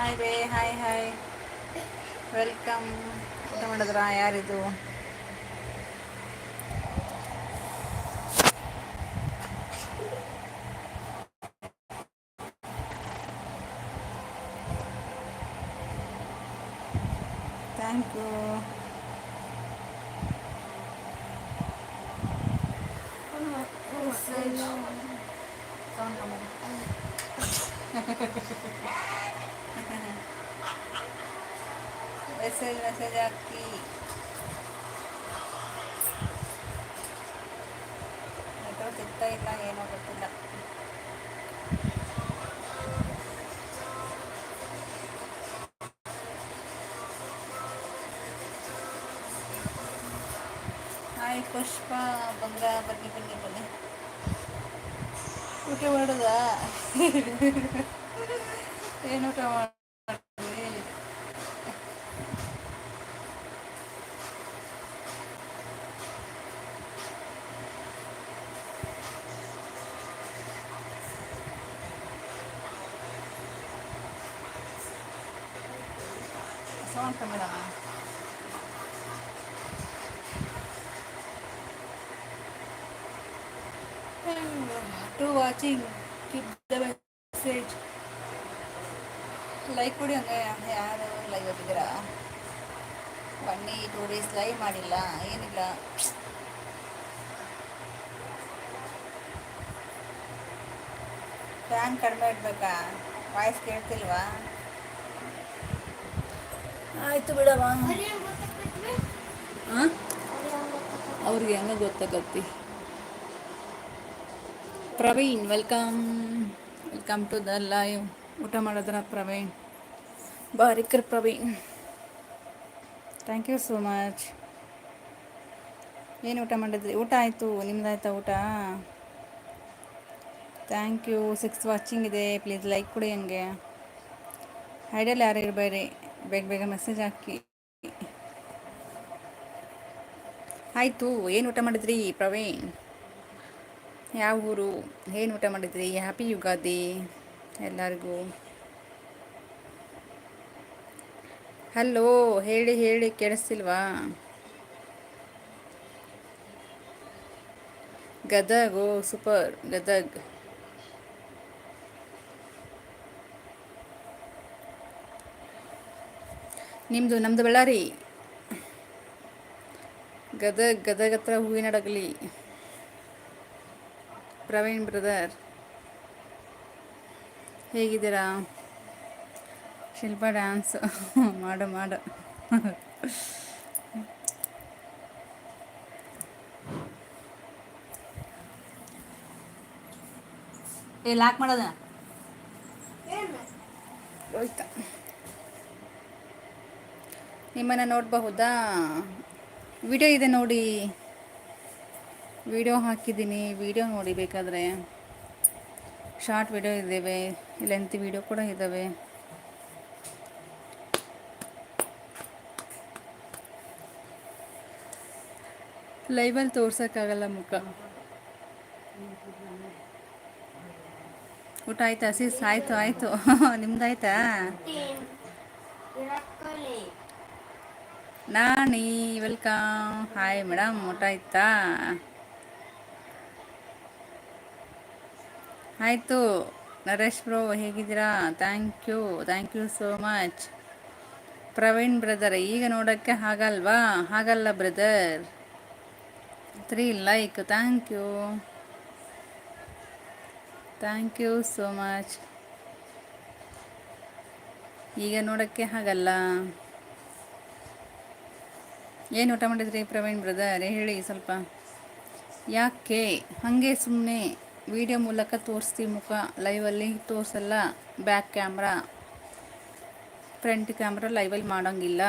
Hi ಬೇ hi hi welcome ಊಟ ಮಾಡಿದ್ರಾ? ಯಾರಿದು ಥ್ಯಾಂಕ್ ಯು ಮೆಸೇಜ್ ಮೆಸೇಜ್ ಹಾಕಿ ನೆಟ್ವರ್ಕ್ ಸಿಗ್ತಾ ಇಲ್ಲ ಏನೋ ಗೊತ್ತಿಲ್ಲ ಹಾಯ್ ಪುಷ್ಪ ಬಂಗ ಬನ್ನಿ ಬನ್ನಿ ಬನ್ನಿ ಊಟ ಮಾಡುದ ಏನು ಊಟ ಮಾಡಿದ್ರಿ to watching keep the message like ಕೊಡಿ ಹಂಗೆ ಯಾರು ಲೈವ್ ಹೋಗಿದ್ದೀರಾ? ಬನ್ನಿ ಟೂ ಡೇಸ್ ಲೈವ್ ಮಾಡಿಲ್ಲ, ಏನಿಲ್ಲ. ಫ್ಯಾನ್ ಕಡಿಮೆ ಇಡ್ಬೇಕಾ? ವಾಯ್ಸ್ ಕೇಳ್ತಿಲ್ವಾ? ಆಯಿತು ಬಿಡವ ಹಾಂ ಅವ್ರಿಗೆ ಹೆಂಗ ಗೊತ್ತಾಗತ್ತಿ. Praveen welcome welcome to the live ಊಟ ಮಾಡಿದ್ರ Praveen? Barikar Praveen. Thank you so much ಏನು ಊಟ ಮಾಡಿದ್ರಿ? ಊಟ ಆಯಿತು. ನಿಮ್ದಾಯ್ತಾ ಊಟ? ಥ್ಯಾಂಕ್ ಯು ಸಿಕ್ಸ್ ವಾಚಿಂಗ್ ಇದೆ. ಪ್ಲೀಸ್ ಲೈಕ್ ಕೊಡಿ ಹಂಗೆ ಐಡಿಯಲ್ಲಿ ಯಾರು ಇರಬೇಡಿ. ಬೇಗ ಬೇಗ ಮೆಸೇಜ್ ಹಾಕಿ. ಆಯಿತು, ಏನು ಊಟ ಮಾಡಿದ್ರಿ ಪ್ರವೀಣ್? ಯಾವ ಊರು? ಏನು ಊಟ ಮಾಡಿದ್ರಿ? ಹ್ಯಾಪಿ ಯುಗಾದಿ ಎಲ್ಲರಿಗೂ. ಹಲೋ ಹೇಳಿ ಹೇಳಿ, ಕೇಳಿಸ್ತಿಲ್ವಾ? ಗದಗು ಸೂಪರ್ ಗದಗ್. ನಿಮ್ಮದು ನಮ್ಮದು ಬಳ್ಳಾರಿ. ಗದಗ ಗದಗ ಹತ್ರ ಹೂವಿನಡಗಲಿ. ಪ್ರವೀಣ್ ಬ್ರದರ್. ಹೇಗಿದ್ದೀರಾ? ಶಿಲ್ಪ ಡ್ಯಾನ್ಸ್. ಮಾಡು ಮಾಡು. ಏ ಲಾಕ್ ಮಾಡೋದ? ಹೋಯ್ತಾ. ನಿಮ್ಮನ್ನು ನೋಡಬಹುದಾ? ವಿಡಿಯೋ ಇದೆ ನೋಡಿ. ವಿಡಿಯೋ ಹಾಕಿದ್ದೀನಿ. ವಿಡಿಯೋ ನೋಡಿ ಬೇಕಾದರೆ. ಶಾರ್ಟ್ ವಿಡಿಯೋ ಇದ್ದಾವೆ. ಲೆಂತ್ ವಿಡಿಯೋ ಕೂಡ ಇದ್ದಾವೆ. ಲೈವಲ್ಲಿ ತೋರ್ಸೋಕ್ಕಾಗಲ್ಲ ಮುಖ. ಊಟ ಆಯ್ತಾ? ಸಿಸ್ ಆಯಿತು ಆಯಿತು. ನಿಮ್ದಾಯ್ತಾ? ನಾನಿ, ವೆಲ್ಕಮ್. ಹಾಯ್ ಮೇಡಮ್, ಊಟ ಆಯ್ತಾ? ಆಯಿತು. ನರೇಶ್ ಬ್ರೋ, ಹೇಗಿದ್ದೀರಾ? Thank you thank you so much Praveen brother ಈಗ ನೋಡೋಕ್ಕೆ ಹಾಗಲ್ವಾ? ಹಾಗಲ್ಲ brother three like thank you thank you so much ಈಗ ನೋಡೋಕ್ಕೆ ಹಾಗಲ್ಲ? ಏನು ಊಟ ಮಾಡಿದ್ರಿ ಪ್ರವೀಣ್ ಬ್ರದರ್? ಹೇಳಿ ಸ್ವಲ್ಪ. ಯಾಕೆ? ಹಾಗೆ ಸುಮ್ಮನೆ ವಿಡಿಯೋ ಮೂಲಕ ತೋರಿಸ್ತೀವಿ ಮುಖ ಲೈವಲ್ಲಿ ತೋರಿಸಲ್ಲ ಬ್ಯಾಕ್ ಕ್ಯಾಮ್ರಾ ಫ್ರಂಟ್ ಕ್ಯಾಮ್ರಾ ಲೈವಲ್ಲಿ ಮಾಡೋಂಗಿಲ್ಲ.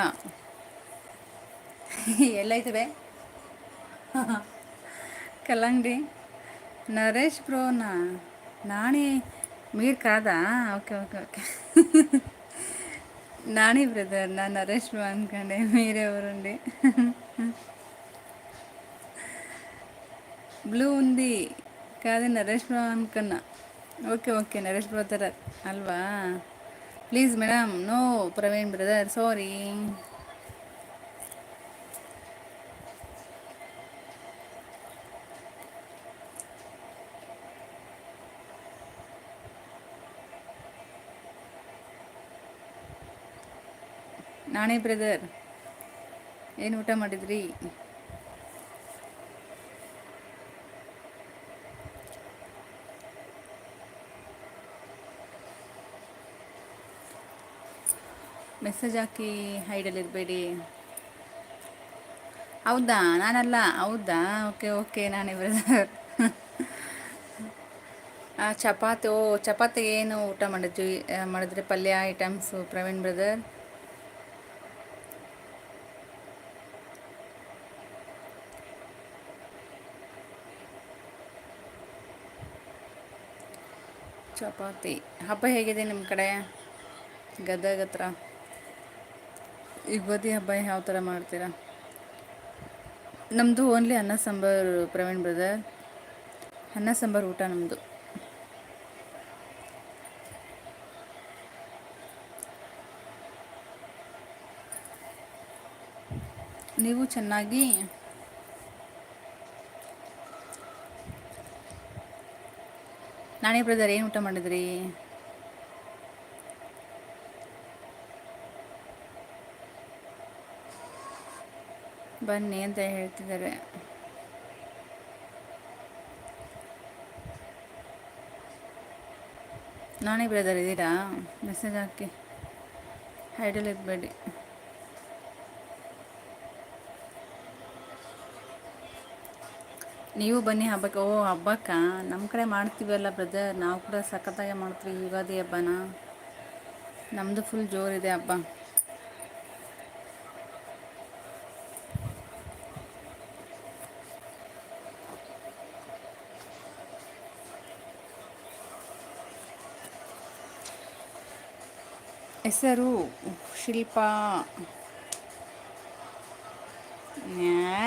ಎಲ್ಲ ಎಲ್ಲೈತವೆ ಕಲ್ಲಂಗಡಿ. ನರೇಶ್ ಬ್ರೋನಾ? ನಾನೇ ಮೀರ್ ಕಾದಾ? Okay okay okay. Nani brother నా నరేష్ అనుకోండి మీరెవరండి? బ్లూ ఉంది కాదు నరేష్ బాబు అనుకున్నా okay okay Naresh brother Alva. Please madam no Praveen brother sorry. ನಾನೇ ಬ್ರದರ್ ಏನು ಊಟ ಮಾಡಿದ್ರಿ? ಮೆಸೇಜ್ ಹಾಕಿ ಹೈಡಲ್ಲಿರಬೇಡಿ ಹೌದಾ? ನಾನಲ್ಲ. ಹೌದಾ? ಓಕೆ ಓಕೆ ನಾನೇ ಬ್ರದರ್ ಚಪಾತಿ, ಓ, ಚಪಾತಿ ಏನು ಊಟ ಮಾಡಿದ್ವಿ ಮಾಡಿದ್ರೆ ಪಲ್ಯ ಐಟಮ್ಸು ಪ್ರವೀಣ್ ಬ್ರದರ್ ಚಪಾತಿ. ಹಬ್ಬ ಹೇಗಿದೆ ನಿಮ್ಮ ಕಡೆ? ಗದಗ ಹತ್ರ? ಯುಗಾದಿ ಹಬ್ಬ ಯಾವ ಥರ ಮಾಡ್ತೀರಾ? ನಮ್ಮದು ಓನ್ಲಿ ಅನ್ನ ಸಾಂಬಾರು, ಪ್ರವೀಣ್ ಬ್ರದರ್ ಅನ್ನ ಸಾಂಬಾರು ಊಟ ನಮ್ಮದು ನೀವು ಚೆನ್ನಾಗಿ ನಾನೇ ಬ್ರದರ್, ಏನು ಊಟ ಮಾಡಿದ್ರಿ? ಬನ್ನಿ ಅಂತ ಹೇಳ್ತಿದ್ದಾರೆ. ನಾನೇ ಬ್ರದರ್, ಇದ್ದೀರಾ? ಮೆಸೇಜ್ ಹಾಕಿ. ಹೈಡಲ್ ಇರಬೇಡಿ. ನೀವು ಬನ್ನಿ ಹಬ್ಬಕ್ಕೆ. ಓ, ಹಬ್ಬಕ್ಕೆ? ನಮ್ಮ ಕಡೆ ಮಾಡ್ತೀವಲ್ಲ ಬ್ರದರ್ ನಾವು ಕೂಡ ಸಖತ್ತಾಗೆ ಮಾಡ್ತೀವಿ. ಯುಗಾದಿ ಹಬ್ಬನ. ನಮ್ಮದು ಫುಲ್ ಜೋರಿದೆ ಹಬ್ಬ. ಹೆಸರು ಶಿಲ್ಪಾ.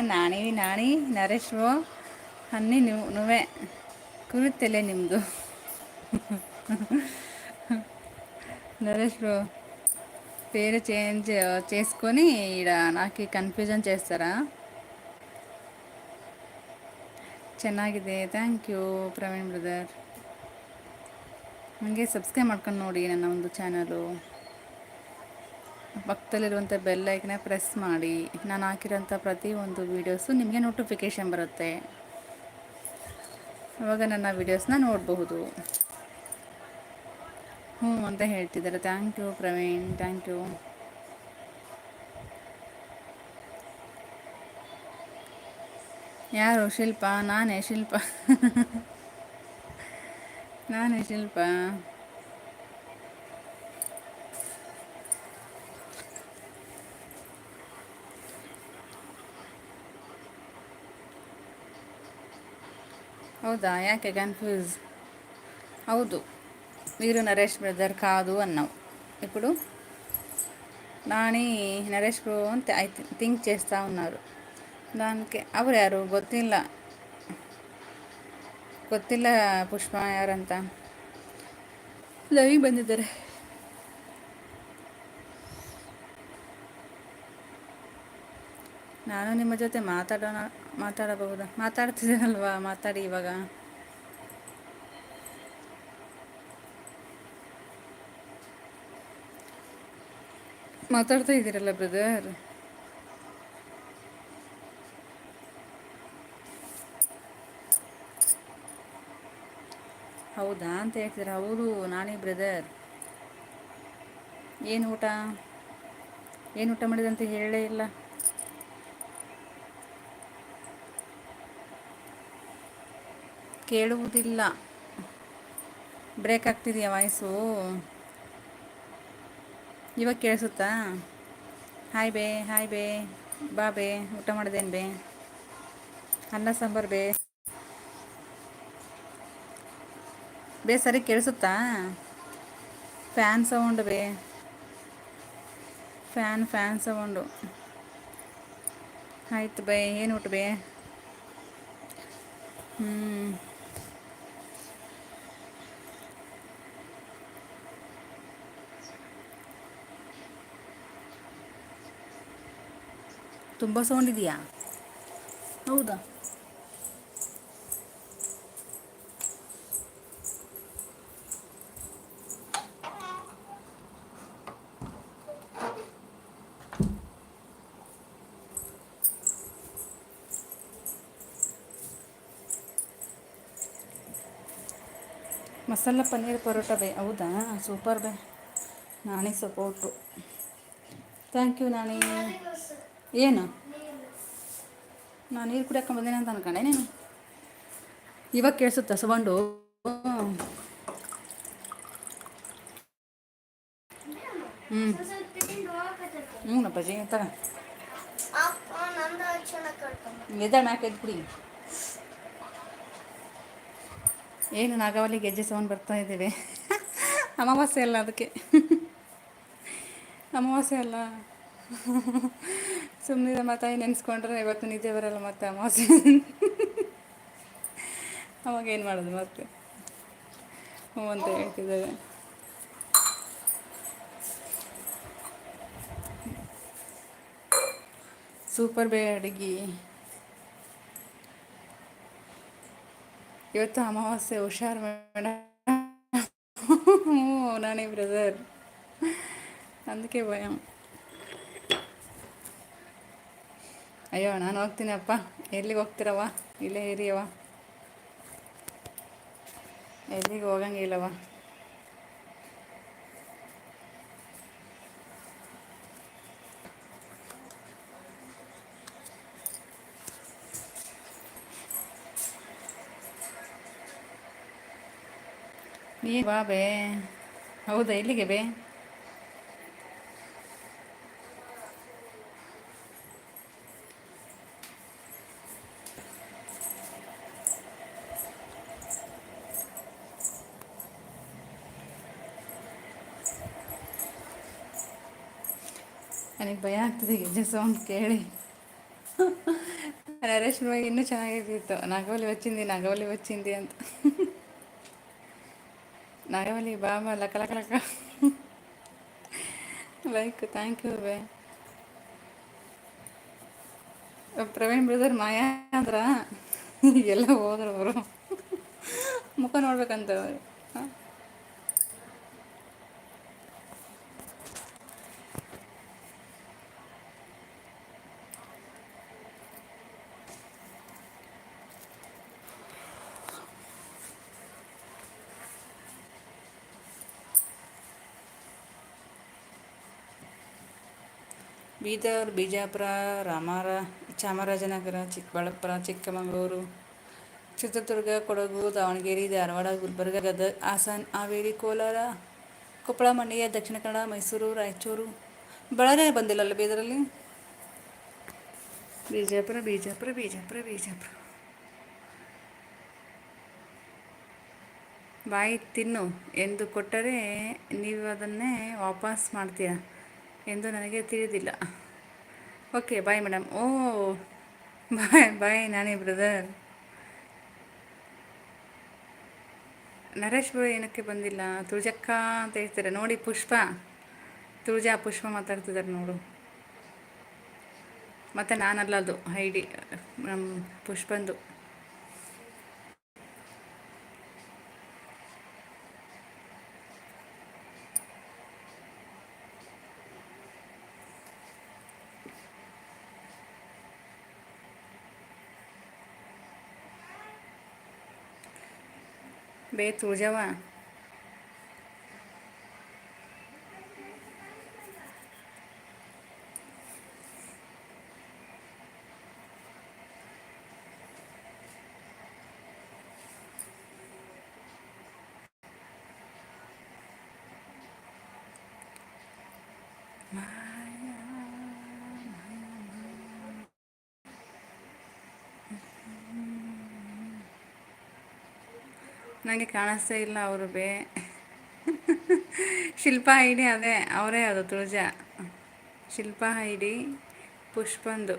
ನಾಣಿ ನಾಣಿ, ನರೇಶ್ అన్నీ నువ్వు నువ్వే ಕುರುತ್ತಲೆ ನಿಮ್ಮದು నరేష్ బ్రో పేరు చేంజ్ చేసుకొని ఇక్కడ నాకు కన్ఫ్యూజన్ చేస్తారా ಚೆನ್ನಾಗಿದೆ ಥ್ಯಾಂಕ್ ಯು ಪ್ರವೀಣ್ ಬ್ರದರ್ ಹಾಗೆ ಸಬ್ಸ್ಕ್ರೈಬ್ ಮಾಡ್ಕೊಂಡು ನೋಡಿ ನನ್ನ ಒಂದು ಚಾನಲು ಪಕ್ಕದಲ್ಲಿರುವಂಥ ಬೆಲ್ಲೈಕನ್ನ ಪ್ರೆಸ್ ಮಾಡಿ ನಾನು ಹಾಕಿರೋಂಥ ಪ್ರತಿ ಒಂದು ವೀಡಿಯೋಸು ನಿಮಗೆ ನೋಟಿಫಿಕೇಷನ್ ಬರುತ್ತೆ ಅವಾಗ ನನ್ನ ವೀಡಿಯೋಸ್ನ ನೋಡಬಹುದು. ಹ್ಞೂ ಅಂತ ಹೇಳ್ತಿದ್ದಾರೆ. Thank you Praveen. Thank you ಯಾರು? ಶಿಲ್ಪ? ನಾನೇ ಶಿಲ್ಪ. ನಾನೇ ಶಿಲ್ಪ. ಹೌದಾ ಯಾಕೆ కన్ఫ్యూజ్ ಹೌದು వీరు నరేష్ బ్రదర్ కాదు అన్నావు ఇప్పుడు నాని నరేష్ బ్రో ಅಂತ ఐ థింక్ చేస్తూ ఉన్నారు దానికి ಅವರು ಯಾರು ಗೊತ್ತಿಲ್ಲ ಗೊತ್ತಿಲ್ಲ ಪುಷ್ಪ ಯಾರಂತ ಲವಿಗೆ ಬಂದಿದ್ದಾರೆ ನಾನು ನಿಮ್ಮ ಜೊತೆ ಮಾತಾಡೋಣ, ಮಾತಾಡಬಹುದಾ? ಮಾತಾಡ್ತಿದ್ದೀನಲ್ವಾ ಮಾತಾಡಿ ಇವಾಗ. ಮಾತಾಡ್ತಾ ಇದ್ದೀರಲ್ಲ ಬ್ರದರ್ ಹೌದಾ ಅಂತ ಹೇಳ್ತಿದ್ರೆ ಹೌದು, ನಾನೇ ಬ್ರದರ್ ಏನು ಊಟ? ಏನು ಊಟ ಮಾಡಿದಂತ ಹೇಳೇ ಇಲ್ಲ. ಕೇಳುವುದಿಲ್ಲ. ಬ್ರೇಕ್ ಆಗ್ತಿದೆಯಾ ವಾಯ್ಸು? ಇವಾಗ ಕೇಳಿಸುತ್ತಾ? ಹಾಯ್ ಬೇ ಹಾಯ್ ಬೇ, ಬಾ ಬೇ, ಊಟ ಮಾಡಿದೇನು ಬೇ? ಅನ್ನ, ಸಾಂಬಾರು ಬೇ? ಬೇ, ಸರಿ ಕೇಳಿಸುತ್ತಾ? ಫ್ಯಾನ್ ಸೌಂಡ್ ಬೇ. ಫ್ಯಾನ್ ಫ್ಯಾನ್ ಸೌಂಡು ಆಯ್ತು ಬೇ, ಏನು ಊಟ ಬೇ? ಹ್ಞೂ ತುಂಬ ಸೌಂಡ್ ಇದೆಯಾ? ಹೌದಾ? ಮಸಾಲ ಪನ್ನೀರ್ ಪರೋಟ ಬೇ, ಹೌದಾ? Super bye. ನಾನೇ ಸಪೋರ್ಟು ಥ್ಯಾಂಕ್ ಯು ನಾನಿ. ಏನು? ನಾನು ನೀರು ಕುಡಿಯಕ್ಕೆ ಬಂದೇನೆ ಅಂತ ಅನ್ಕೊಂಡೆ, ನೀನು? ಇವಾಗ ಕೇಳಿಸುತ್ತಾ ಸೌಂಡು ಹ್ಞೂ ಹ್ಞೂ ಅಪ್ಪಾಜಿ ತಗ ಎದ್ದ ಮ್ಯಾಕೆ ಎದ್ದು ಕುಡಿ. ಏನು ನಾಗಾವಲಿ ಗೆಜ್ಜೆ ಸೌಂಡ್ ಬರ್ತಾ ಇದ್ದೇವೆ. ಅಮಾವಾಸ್ಯೆ ಅಲ್ಲ ಅದಕ್ಕೆ. ಅಮಾವಾಸ್ಯೆ ಅಲ್ಲ. ಸುಮ್ಮನೆ ಮಾತಾಯಿ ನೆನೆಸ್ಕೊಂಡ್ರೆ ಇವತ್ತು ನಿದ್ದೆ ಬರಲ್ಲ ಮತ್ತೆ ಅಮಾವಾಸ್ಯೆ. ಅವಾಗ ಏನು ಮಾಡೋದು ಮತ್ತೆ? ಹ್ಞೂ ಅಂತ ಹೇಳ್ತಿದ್ದಾರೆ. ಸೂಪರ್ ಬೇ ಅಡುಗೆ. ಇವತ್ತು ಅಮಾವಾಸ್ಯೆ ಹುಷಾರು ಮೇಡಮ್ ಹ್ಞೂ, ನಾನೇ ಬ್ರದರ್ ಅದಕ್ಕೆ ಭಯ. ಅಯ್ಯೋ, ನಾನು ಹೋಗ್ತೀನಪ್ಪ. ಎಲ್ಲಿಗೆ ಹೋಗ್ತೀರವ ಇಲ್ಲೇ ಇರಿಯವ ಎಲ್ಲಿಗೆ ಹೋಗಂಗಿಲ್ಲವ ನೀ ಬಾ ಬೇ. ಹೌದಾ, ಎಲ್ಲಿಗೆ ಬೇ ನನಗೆ ಭಯ ಆಗ್ತದೆ ಗೆಜ್ಜೆ ಸೌಂಡ್ ಕೇಳಿ. ನರೇಶ್ವಾಗಿ ಇನ್ನೂ ಚೆನ್ನಾಗಿರ್ತಿತ್ತು. ನಾಗವಲ್ಲಿ ವಚ್ಚಿಂದಿ ನಾಗವಲ್ಲಿ ವಚ್ಚಿಂದಿ ಅಂತ. ನಾಗವಲ್ಲಿ ಬಾಬಾ ಲಕ ಲಕ ಲಕ. ಲೈಕ್, ಥ್ಯಾಂಕ್ ಯು, ಬೇ. ಪ್ರವೀಣ್ ಬ್ರದರ್ ಮಾಯಾ ಅಂದ್ರ? ಎಲ್ಲ ಹೋದ್ರು ಅವರು. ಮುಖ ನೋಡ್ಬೇಕಂತ. ಬೀದರ್, ಬಿಜಾಪುರ, ರಾಮರ, ಚಾಮರಾಜನಗರ, ಚಿಕ್ಕಬಳ್ಳಾಪುರ, ಚಿಕ್ಕಮಗಳೂರು, ಚಿತ್ರದುರ್ಗ, ಕೊಡಗು, ದಾವಣಗೆರೆ, ಧಾರವಾಡ, ಗುಲ್ಬರ್ಗ, ಗದಗ, ಹಾಸನ, ಹಾವೇರಿ, ಕೋಲಾರ, ಕೊಪ್ಪಳ, ಮಂಡ್ಯ, ದಕ್ಷಿಣ ಕನ್ನಡ, ಮೈಸೂರು, ರಾಯಚೂರು. ಬಳ್ಳಾರಿ ಬಂದಿಲ್ಲಲ್ಲ ಬೀದರಲ್ಲಿ? ಬಿಜಾಪುರ ಬಿಜಾಪುರ ಬಿಜಾಪುರ ಬಿಜಾಪುರ. ಬಾಯಿ ತಿನ್ನು. ಎಂದು ಕೊಟ್ಟರೆ ನೀವು ಅದನ್ನೇ ವಾಪಸ್ ಮಾಡ್ತೀರಾ ಎಂದು ನನಗೆ ತಿಳಿದಿಲ್ಲ. ಓಕೆ ಬಾಯ್ ಮೇಡಮ್ ಓ ಬಾಯ್ ಬಾಯ್ ನಾನೇ ಬ್ರದರ್ ನರೇಶ್ ಬ್ರೋ ಏನಕ್ಕೆ ಬಂದಿಲ್ಲ? ತುಳಜಕ್ಕ ಅಂತ ಹೇಳ್ತಾರೆ. ನೋಡಿ ಪುಷ್ಪ. ತುಳಜಾ ಪುಷ್ಪ ಮಾತಾಡ್ತಿದ್ದಾರೆ ನೋಡು. ಮತ್ತು ನಾನಲ್ಲ ಅದು ಡಿ ನಮ್ಮ ಪುಷ್ಪಂದು. ಬೇ ತುಳಜವ ನನಗೆ ಕಾಣಿಸ್ತಾ ಇಲ್ಲ ಅವರು ಬೇ. ಶಿಲ್ಪ ಐಡಿ ಅದೇ, ಅವರೇ ಅದು ತುಳಜ. ಶಿಲ್ಪ ಐಡಿ ಪುಷ್ಪಂದು.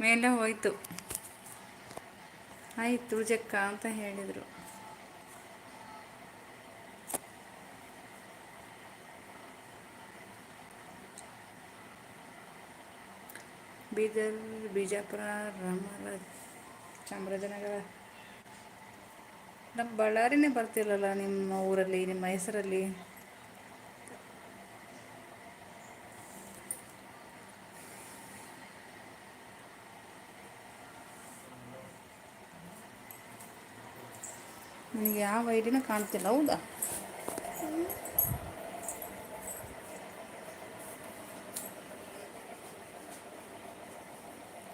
ಮೇಲೆ ಹೋಯ್ತು. ಆಯ್ತು ತುಳಜಕ್ಕ ಅಂತ ಹೇಳಿದರು. ಬೀದರ್, ಬಿಜಾಪುರ ರಾಮರಾಜ ಚಾಮರಾಜನಗರ. ನಮ್ಮ ಬಳ್ಳಾರಿನೇ ಬರ್ತಿರಲ್ಲ ನಿಮ್ಮ ಊರಲ್ಲಿ ನಿಮ್ಮ ಹೆಸರಲ್ಲಿ? ನನಗೆ ಯಾವ ಐಡಿನೂ ಕಾಣ್ತಿಲ್ಲ ಹೌದಾ?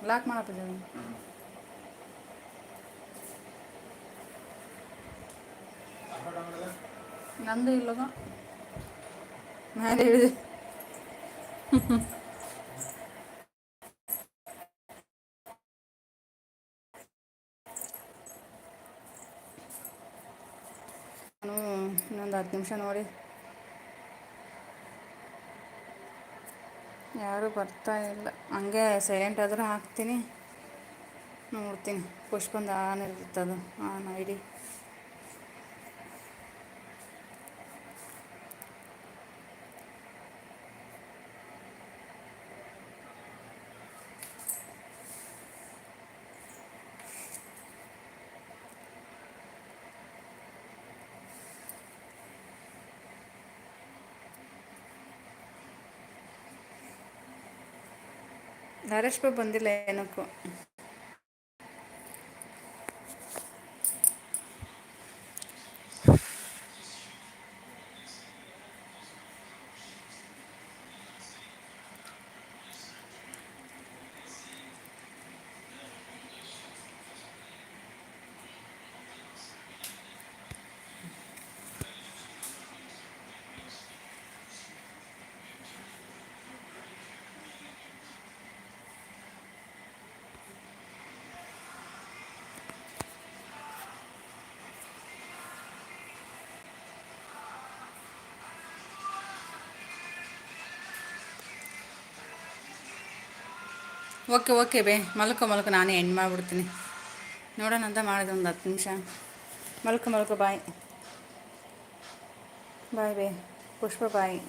ಲಾಕ್ ಮಾಡತ್ತಿದ್ದೇವೆ ನಂದು ಇಲ್ಲದ? ನಾನು ಹೇಳಿದೆ. ನಾನು ಇನ್ನೊಂದು ಹತ್ತು ನಿಮಿಷ ನೋಡಿ. ಯಾರು ಬರ್ತಾ ಇಲ್ಲ. ಹಂಗೆ ಸೈಲೆಂಟ್ ಆದರೂ ಹಾಕ್ತೀನಿ. ನೋಡ್ತೀನಿ. ಪುಷ್ಪಂದು ಆನ್ ಇರ್ತದೆ, ಆನ್ ಐ ನರೇಶ್ ಬಂದಿಲ್ಲ ಏನಕ್ಕೂ. ಓಕೆ ಓಕೆ ಬೇ. ಮಲ್ಕೊ ಮಲ್ಕೊ, ನಾನೇ ಎಂಡ್ ಮಾಡಿಬಿಡ್ತೀನಿ. ನೋಡೋಣ ಅಂತ ಮಾಡಿದೆ ಒಂದು ಹತ್ತು ನಿಮಿಷ. ಮಲ್ಕೊ ಮಲ್ಕೊ ಬಾಯ್ ಬಾಯ್ ಬೇ. ಪುಷ್ಪ ಬಾಯ್